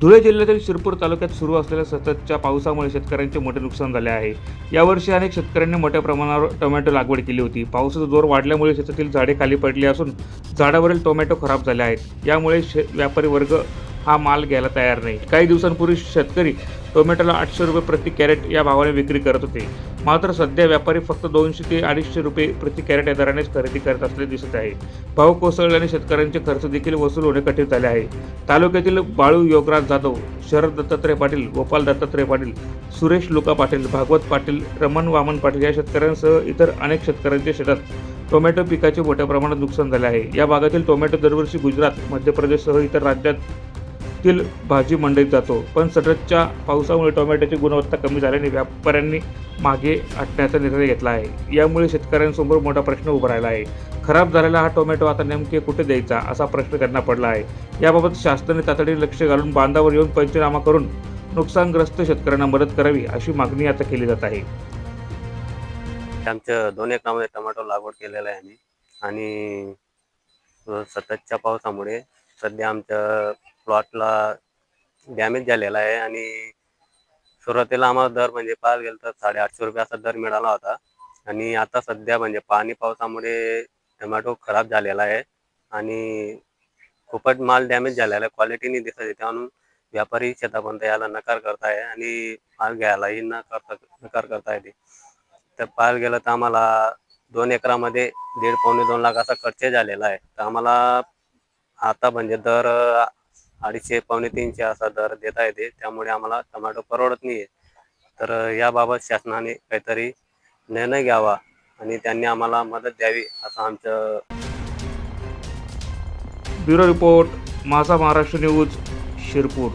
धुळे जिल्ह्यातील शिरपूर तालुक्यात सुरू असलेल्या सततच्या पावसामुळे शेतकऱ्यांचे मोठे नुकसान झाले आहे. यावर्षी अनेक शेतकऱ्यांनी मोठ्या प्रमाणावर टोमॅटो लागवड केली होती. पावसाचा जोर वाढल्यामुळे शेतातील झाडे खाली पडली असून झाडावरील टोमॅटो खराब झाले आहेत. यामुळे शे व्यापारी वर्ग हा माल घ्यायला तयार नाही. काही दिवसांपूर्वी शेतकरी टोमॅटोला आठशे रुपये प्रति कॅरेट या भावाने विक्री करत होते. मात्र सध्या व्यापारी फक्त दोनशे ते अडीचशे रुपये प्रति कॅरेट या दरानेच खरेदी करत असले दिसत आहे. भाव कोसळल्याने शेतकऱ्यांचे खर्च देखील वसूल होणे कठीण झाले आहे. तालुक्यातील बाळू योगराज जाधव शरद दत्तात्रय पाटील गोपाल दत्तात्रय पाटील सुरेश लुका पाटील भागवत पाटील रमण वामन पाटील या शेतकऱ्यांसह इतर अनेक शेतकऱ्यांच्या शेतात टोमॅटो पिकाचे मोठ्या प्रमाणात नुकसान झाले आहे. या भागातील टोमॅटो दरवर्षी गुजरात मध्य प्रदेशसह इतर राज्यात देखील भाजी मंडईत जातो. पण सततच्या पावसामुळे टोमॅटोची गुणवत्ता कमी झाल्याने व्यापाऱ्यांनी मागे हटण्याचा निर्णय घेतला आहे. यामुळे शेतकऱ्यांसमोर मोठा प्रश्न उभा राहिला आहे. खराब झालेला हा टोमॅटो आता नेमके कुठे द्यायचा असा प्रश्न त्यांना पडला आहे. याबाबत शासनाने तातडीने लक्ष घालून बांधावर येऊन पंचनामा करून नुकसानग्रस्त शेतकऱ्यांना मदत करावी अशी मागणी आता केली जात आहे. आमच्या दोन एकरामध्ये टोमॅटो लागवड केलेला आहे आम्ही. आणि सततच्या पावसामुळे सध्या आमच्या प्लॉटला डॅमेज झालेला आहे आणि सुरुवातीला आम्हाला दर म्हणजे पाहायला गेलं तर साडेआठशे रुपये असा दर मिळाला होता. आणि आता सध्या म्हणजे पाणी पावसामुळे टोमॅटो खराब झालेला आहे आणि खूपच माल डॅमेज झालेला आहे. क्वालिटीने दिसत आहे. म्हणून व्यापारी शेतापर्यंत यायला नकार करताय आणि माल घ्यायलाही न करता नकार करताय ते. तर पाहायला गेलं तर आम्हाला दोन एकरामध्ये दीड पावणे दोन लाख असा खर्च झालेला आहे. तर आम्हाला आता म्हणजे दर अडीचशे पावणे तीनशे असा दर देता येते. त्यामुळे आम्हाला टोमॅटो परवडत नाही आहे तर याबाबत शासनाने काहीतरी निर्णय घ्यावा आणि त्यांनी आम्हाला मदत द्यावी असं आमचं ब्युरो रिपोर्ट माझा महाराष्ट्र न्यूज शिरपूर.